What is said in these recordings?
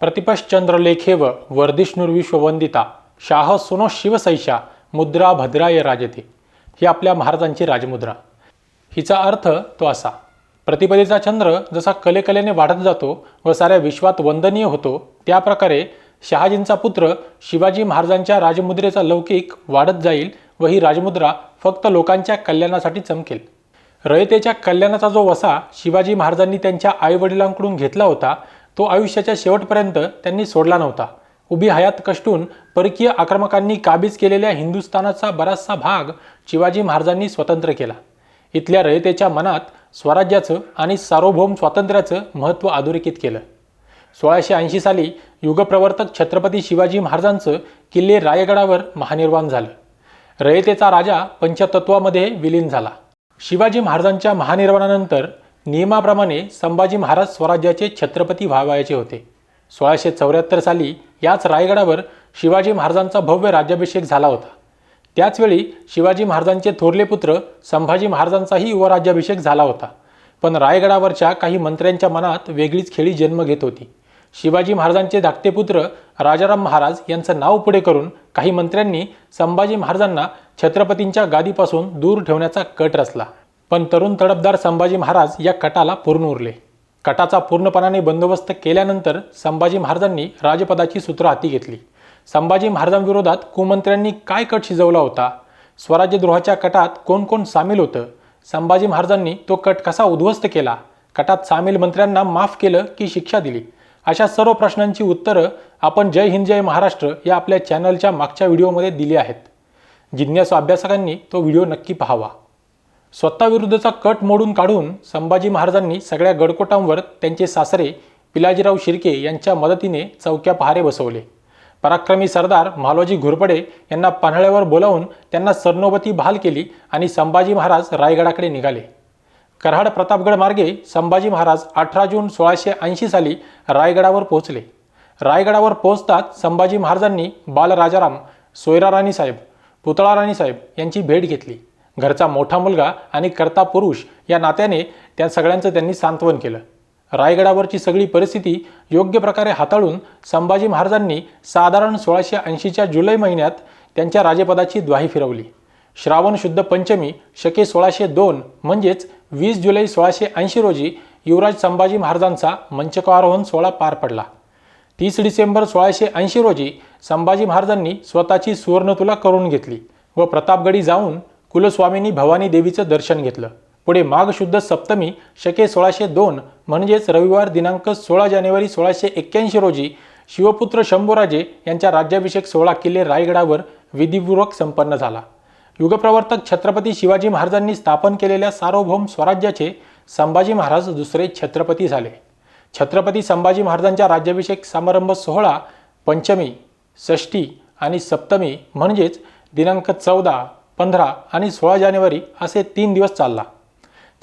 प्रतिपश्चंद्रलेखेव वर्धिष्णुर्विश्ववंदिता शाह सुनो शिवसैषा मुद्रा भद्राय राजते. ही आपल्या महाराजांची राजमुद्रा. हिचा अर्थ तो असा. प्रतिपदेचा चंद्र जसा कलेकलेने वाढत जातो व साऱ्या विश्वात वंदनीय होतो त्याप्रकारे शहाजींचा पुत्र शिवाजी महाराजांच्या राजमुद्रेचा लौकिक वाढत जाईल व ही राजमुद्रा फक्त लोकांच्या कल्याणासाठी चमकेल. रयतेच्या कल्याणाचा जो वसा शिवाजी महाराजांनी त्यांच्या आईवडिलांकडून घेतला होता तो आयुष्याच्या शेवटपर्यंत त्यांनी सोडला नव्हता. उभी हयात कष्टून परकीय आक्रमकांनी काबीज केलेल्या हिंदुस्थानाचा बराचसा भाग शिवाजी महाराजांनी स्वतंत्र केला. इथल्या रयतेच्या मनात स्वराज्याचं आणि सार्वभौम स्वातंत्र्याचं महत्त्व अधोरेखित केलं. सोळाशे ऐंशी साली युगप्रवर्तक छत्रपती शिवाजी महाराजांचं किल्ले रायगडावर महानिर्वाण झालं. रयतेचा राजा पंचतत्वामध्ये विलीन झाला. शिवाजी महाराजांच्या महानिर्वाणानंतर नियमाप्रमाणे संभाजी महाराज स्वराज्याचे छत्रपती व्हावायचे होते. सोळाशे चौऱ्याहत्तर साली याच रायगडावर शिवाजी महाराजांचा भव्य राज्याभिषेक झाला होता. त्याचवेळी शिवाजी महाराजांचे थोरले पुत्र संभाजी महाराजांचाही युवराज्याभिषेक झाला होता. पण रायगडावरच्या काही मंत्र्यांच्या मनात वेगळीच खेळी जन्म घेत होती. शिवाजी महाराजांचे धाकटे पुत्र राजाराम महाराज यांचं नाव पुढे करून काही मंत्र्यांनी संभाजी महाराजांना छत्रपतींच्या गादीपासून दूर ठेवण्याचा कट रचला. पण तरुण तडफदार संभाजी महाराज या कटाला पूर्ण उरले. कटाचा पूर्णपणाने बंदोबस्त केल्यानंतर संभाजी महाराजांनी राजपदाची सूत्र हाती घेतली. संभाजी महाराजांविरोधात कुमंत्र्यांनी काय कट शिजवला होता? स्वराज्यद्रोहाच्या कटात कोण कोण सामील होतं? संभाजी महाराजांनी तो कट कसा उद्ध्वस्त केला? कटात सामील मंत्र्यांना माफ केलं की शिक्षा दिली? अशा सर्व प्रश्नांची उत्तरं आपण जय हिंद जय महाराष्ट्र या आपल्या चॅनलच्या मागच्या व्हिडिओमध्ये दिली आहेत. जिज्ञासू अभ्यासकांनी तो व्हिडिओ नक्की पाहावा. स्वतःविरुद्धचा कट मोडून काढून संभाजी महाराजांनी सगळ्या गडकोटांवर त्यांचे सासरे पिलाजीराव शिर्के यांच्या मदतीने चौक्या पहारे बसवले. पराक्रमी सरदार मालोजी घुरपडे यांना पन्हाळ्यावर बोलावून त्यांना सरनोबती बहाल केली आणि संभाजी महाराज रायगडाकडे निघाले. कराड प्रतापगड मार्गे संभाजी महाराज अठरा जून सोळाशे ऐंशी साली रायगडावर पोहोचले. रायगडावर पोहोचताच संभाजी महाराजांनी बालराजाराम सोयरा राणीसाहेब पुतळा राणीसाहेब यांची भेट घेतली. घरचा मोठा मुलगा आणि कर्ता पुरुष या नात्याने त्या सगळ्यांचं त्यांनी सांत्वन केलं. रायगडावरची सगळी परिस्थिती योग्य प्रकारे हाताळून संभाजी महाराजांनी साधारण सोळाशे ऐंशीच्या जुलै महिन्यात त्यांच्या राजपदाची द्वाही फिरवली. श्रावण शुद्ध पंचमी शके सोळाशे दोन म्हणजेच वीस जुलै सोळाशे ऐंशी रोजी युवराज संभाजी महाराजांचा मंचकारोहण सोहळा पार पडला. तीस डिसेंबर सोळाशे ऐंशी रोजी संभाजी महाराजांनी स्वतःची सुवर्णतुला करून घेतली व प्रतापगडी जाऊन कुलस्वामिनी भवानी देवीचं दर्शन घेतलं. पुढे माघशुद्ध सप्तमी शके सोळाशे दोन म्हणजेच रविवार दिनांक सोळा जानेवारी सोळाशे एक्क्याऐंशी रोजी शिवपुत्र शंभूराजे यांच्या राज्याभिषेक सोहळा किल्ले रायगडावर विधिपूर्वक संपन्न झाला. युगप्रवर्तक छत्रपती शिवाजी महाराजांनी स्थापन केलेल्या सार्वभौम स्वराज्याचे संभाजी महाराज दुसरे छत्रपती झाले. छत्रपती संभाजी महाराजांच्या राज्याभिषेक समारंभ सोहळा पंचमी षष्ठी आणि सप्तमी म्हणजेच दिनांक चौदा पंधरा आणि सोळा जानेवारी असे तीन दिवस चालला.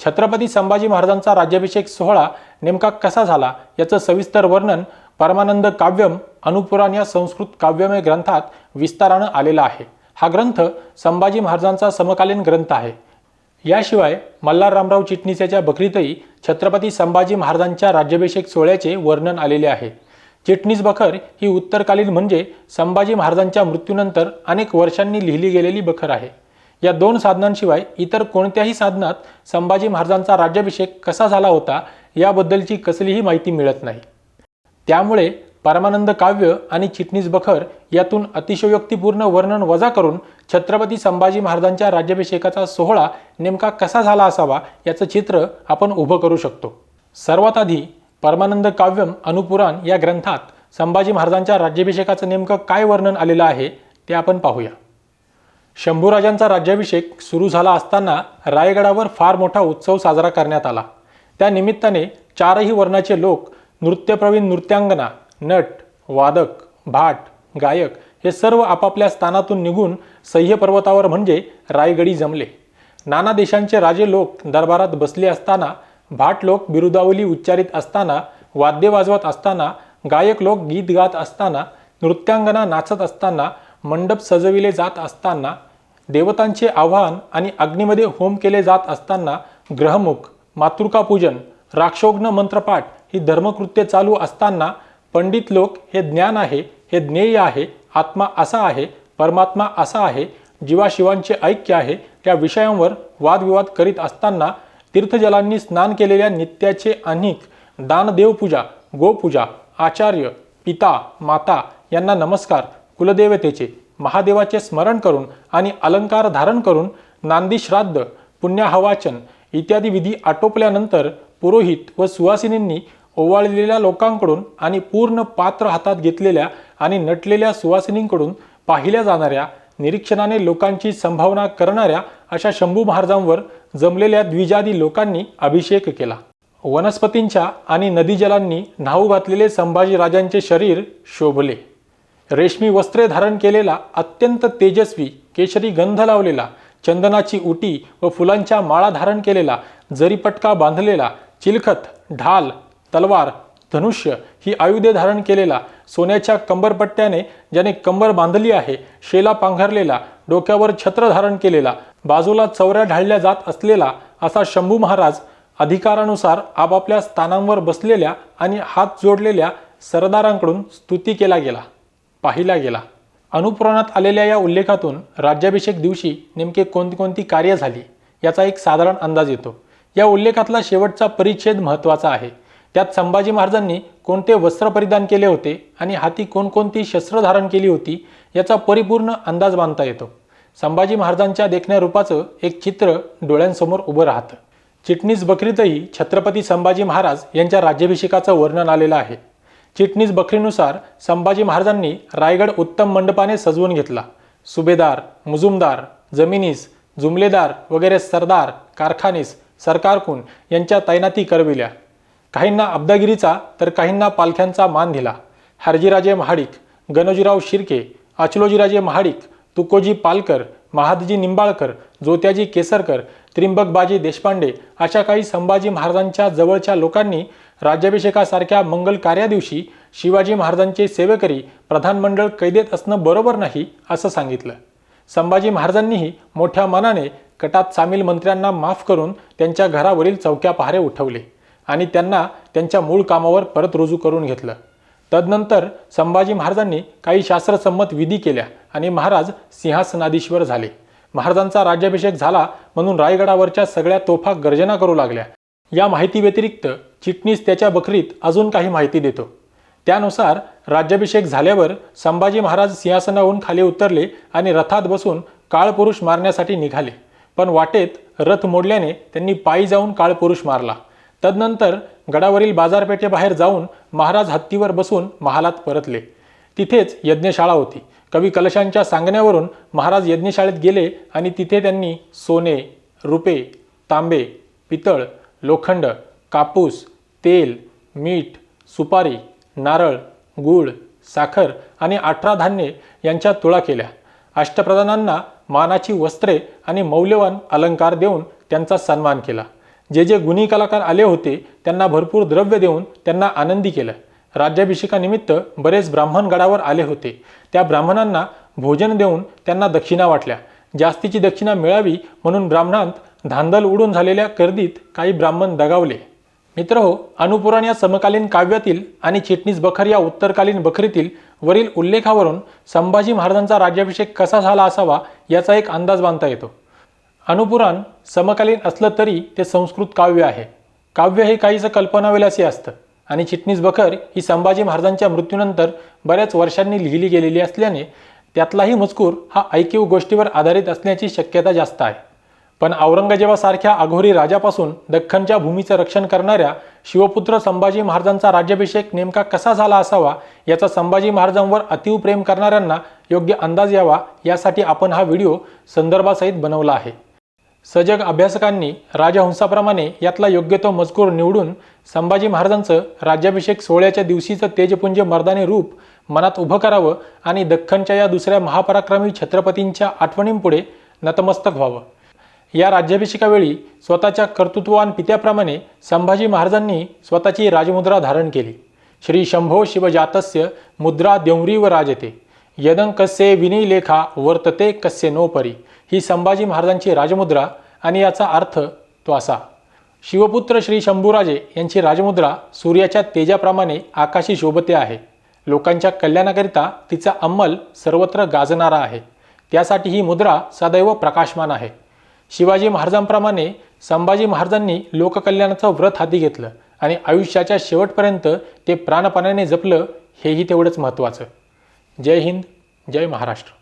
छत्रपती संभाजी महाराजांचा राज्याभिषेक सोहळा नेमका कसा झाला याचं सविस्तर वर्णन परमानंद काव्यम अनुपुराण या संस्कृत काव्यमय ग्रंथात विस्तारानं आलेला आहे. हा ग्रंथ संभाजी महाराजांचा समकालीन ग्रंथ आहे. याशिवाय मल्हार रामराव चिटणीसाच्या बकरीतही छत्रपती संभाजी महाराजांच्या राज्याभिषेक सोहळ्याचे वर्णन आलेले आहे. चिटणीस बखर ही उत्तरकालीन म्हणजे संभाजी महाराजांच्या मृत्यूनंतर अनेक वर्षांनी लिहिली गेलेली बखर आहे. या दोन साधनांशिवाय इतर कोणत्याही साधनात संभाजी महाराजांचा राज्याभिषेक कसा झाला होता याबद्दलची कसलीही माहिती मिळत नाही. त्यामुळे परमानंद काव्य आणि चिटणीस बखर यातून अतिशयोक्तीपूर्ण वर्णन वजा करून छत्रपती संभाजी महाराजांच्या राज्याभिषेकाचा सोहळा नेमका कसा झाला असावा याचं चित्र आपण उभं करू शकतो. सर्वात आधी परमानंद काव्यम अनुपुराण या ग्रंथात संभाजी महाराजांच्या राज्याभिषेकाचं नेमकं काय वर्णन आलेलं आहे ते आपण पाहूया. शंभूराजांचा राज्याभिषेक सुरू झाला असताना रायगडावर फार मोठा उत्सव साजरा करण्यात आला. त्यानिमित्ताने चारही वर्णाचे लोक नृत्यप्रवीण नृत्यांगना नट वादक भाट गायक हे सर्व आपापल्या स्थानातून निघून सह्य पर्वतावर म्हणजे रायगडी जमले. नाना देशांचे राजे लोक दरबारात बसले असताना भाट लोक बिरुदावली उच्चारित असताना वाद्य वाजवत असताना गायक लोक गीत गात असताना नृत्यांगना नाचत असताना मंडप सजविले जात असताना देवतांचे आव्हान आणि अग्नीमध्ये होम केले जात असताना ग्रहमुख मातृकापूजन राक्षोग्न मंत्रपाठ ही धर्मकृत्य चालू असताना पंडित लोक हे ज्ञान आहे हे ज्ञेय आहे आत्मा असा आहे परमात्मा असा आहे जीवाशिवांचे ऐक्य आहे त्या विषयांवर वादविवाद करीत असताना तीर्थजलांनी स्नान केलेल्या नित्याचे अनेक दानदेवपूजा गोपूजा आचार्य पिता माता यांना नमस्कार कुलदेवतेचे महादेवाचे स्मरण करून आणि अलंकार धारण करून नांदी श्राद्ध पुण्याहवाचन इत्यादी विधी आटोपल्यानंतर पुरोहित व सुवासिनींनी ओवाळलेल्या लोकांकडून आणि पूर्ण पात्र हातात घेतलेल्या आणि नटलेल्या सुवासिनींकडून पाहिल्या जाणाऱ्या निरीक्षणाने लोकांची संभावना करणाऱ्या अशा शंभू महाराजांवर जमलेल्या द्विजादी लोकांनी अभिषेक केला. वनस्पतींच्या आणि नदीजलांनी न्हाऊ घातलेले संभाजीराजांचे शरीर शोभले. रेशमी वस्त्रे धारण केलेला अत्यंत तेजस्वी केशरी गंध लावलेला चंदनाची उटी व फुलांच्या माळा धारण केलेला जरीपटका बांधलेला चिलखत ढाल तलवार धनुष्य ही आयुधे धारण केलेला सोन्याच्या कंबरपट्ट्याने ज्याने कंबर बांधली आहे शेला पांघरलेला डोक्यावर छत्र धारण केलेला बाजूला चौऱ्या ढाळल्या जात असलेला असा शंभू महाराज अधिकारानुसार आपापल्या स्थानांवर बसलेल्या आणि हात जोडलेल्या सरदारांकडून स्तुती केला गेला. पाहिला गेला. अनुपुराणात आलेल्या या उल्लेखातून राज्याभिषेक दिवशी नेमके कोणकोणती कोणती कार्य झाली याचा एक साधारण अंदाज येतो. या उल्लेखातला शेवटचा परिच्छेद महत्त्वाचा आहे. त्यात संभाजी महाराजांनी कोणते वस्त्र परिधान केले होते आणि हाती कोणकोणती शस्त्र धारण केली होती याचा परिपूर्ण अंदाज बांधता येतो. संभाजी महाराजांच्या देखण्या रूपाचं एक चित्र डोळ्यांसमोर उभं राहतं. चिटणीस बकरीतही छत्रपती संभाजी महाराज यांच्या राज्याभिषेकाचं वर्णन आलेलं आहे. चिटणीस बकरीनुसार संभाजी महाराजांनी रायगड उत्तम मंडपाने सजवून घेतला. सुभेदार मुजुमदार जमिनीस जुमलेदार वगैरे सरदार कारखानीस सरकारकून यांच्या तैनाती करविल्या. काहींना अब्दागिरीचा तर काहींना पालख्यांचा मान दिला. हरजीराजे महाडिक गणोजीराव शिर्के अचलोजीराजे महाडिक तुकोजी पालकर महादजी निंबाळकर जोत्याजी केसरकर त्रिंबकबाजी देशपांडे अशा काही संभाजी महाराजांच्या जवळच्या लोकांनी राज्याभिषेकासारख्या मंगल कार्यादिवशी शिवाजी महाराजांचे सेवेकरी प्रधानमंडळ कैदेत असणं बरोबर नाही असं सांगितलं. संभाजी महाराजांनीही मोठ्या मनाने कटात सामील मंत्र्यांना माफ करून त्यांच्या घरावरील चौक्या पहारे उठवले आणि त्यांना त्यांच्या मूळ कामावर परत रुजू करून घेतलं. तदनंतर संभाजी महाराजांनी काही शास्त्रसंमत विधी केल्या आणि महाराज सिंहासनाधीश्वर झाले. महाराजांचा राज्याभिषेक झाला म्हणून रायगडावरच्या सगळ्या तोफा गर्जना करू लागल्या. या माहिती व्यतिरिक्त चिटणीस त्याच्या बकरीत अजून काही माहिती देतो. त्यानुसार राज्याभिषेक झाल्यावर संभाजी महाराज सिंहासनाहून खाली उतरले आणि रथात बसून काळपुरुष मारण्यासाठी निघाले. पण वाटेत रथ मोडल्याने त्यांनी पायी जाऊन काळपुरुष मारला. तदनंतर गडावरील बाजारपेठेबाहेर जाऊन महाराज हत्तीवर बसून महालात परतले. तिथेच यज्ञशाळा होती. कवी कलशांच्या सांगण्यावरून महाराज यज्ञशाळेत गेले आणि तिथे त्यांनी सोने रुपे तांबे पितळ लोखंड कापूस तेल मीठ सुपारी नारळ गूळ साखर आणि अठरा धान्ये यांच्या तुळा केल्या. अष्टप्रधानांना मानाची वस्त्रे आणि मौल्यवान अलंकार देऊन त्यांचा सन्मान केला. जे जे गुणी कलाकार आले होते त्यांना भरपूर द्रव्य देऊन त्यांना आनंदी केलं. राज्याभिषेकानिमित्त बरेच ब्राह्मण गडावर आले होते. त्या ब्राह्मणांना भोजन देऊन त्यांना दक्षिणा वाटल्या. जास्तीची दक्षिणा मिळावी म्हणून ब्राह्मणांत धांदल उडून झालेल्या गर्दीत काही ब्राह्मण दगावले. मित्र हो अनुपुराण या समकालीन काव्यातील आणि चिटणीस बखर या उत्तरकालीन बखरीतील वरील उल्लेखावरून संभाजी महाराजांचा राज्याभिषेक कसा झाला असावा याचा एक अंदाज बांधता येतो. अनुपुराण समकालीन असलं तरी ते संस्कृत काव्य आहे. काव्य हे काहीसं कल्पनाविलासी असतं आणि चिटणीस बखर ही संभाजी महाराजांच्या मृत्यूनंतर बऱ्याच वर्षांनी लिहिली गेलेली असल्याने त्यातलाही मजकूर हा ऐकीव गोष्टीवर आधारित असण्याची शक्यता जास्त आहे. पण औरंगजेबासारख्या अघोरी राजापासून दख्खनच्या भूमीचं रक्षण करणाऱ्या शिवपुत्र संभाजी महाराजांचा राज्याभिषेक नेमका कसा झाला असावा याचा संभाजी महाराजांवर अतीव प्रेम करणाऱ्यांना योग्य अंदाज यावा यासाठी आपण हा व्हिडिओ संदर्भासहित बनवला आहे. सजग अभ्यासकांनी राजहंसाप्रमाणे यातला योग्य तो मजकूर निवडून संभाजी महाराजांचं राज्याभिषेक सोहळ्याच्या दिवशीचं तेजपुंज मर्दाने रूप मनात उभं करावं आणि दख्खनच्या या दुसऱ्या महापराक्रमी छत्रपतींच्या आठवणींपुढे नतमस्तक व्हावं. या राज्याभिषेकावेळी स्वतःच्या कर्तृत्ववान पित्याप्रमाणे संभाजी महाराजांनी स्वतःची राजमुद्रा धारण केली. श्री शंभो शिवजातस्य मुद्रा देवरी व राजते. यदं कस्य विनिलेखा वर्तते कस्य नोपरी. ही संभाजी महाराजांची राजमुद्रा आणि याचा अर्थ तो असा. शिवपुत्र श्री शंभूराजे यांची राजमुद्रा सूर्याच्या तेजाप्रमाणे आकाशी शोभते आहे. लोकांच्या कल्याणाकरिता तिचा अंमल सर्वत्र गाजणारा आहे. त्यासाठी ही मुद्रा सदैव प्रकाशमान आहे. शिवाजी महाराजांप्रमाणे संभाजी महाराजांनी लोककल्याणाचं व्रत हाती घेतलं आणि आयुष्याच्या शेवटपर्यंत ते प्राणपणाने जपलं हेही तेवढंच महत्त्वाचं. जय हिंद जय महाराष्ट्र.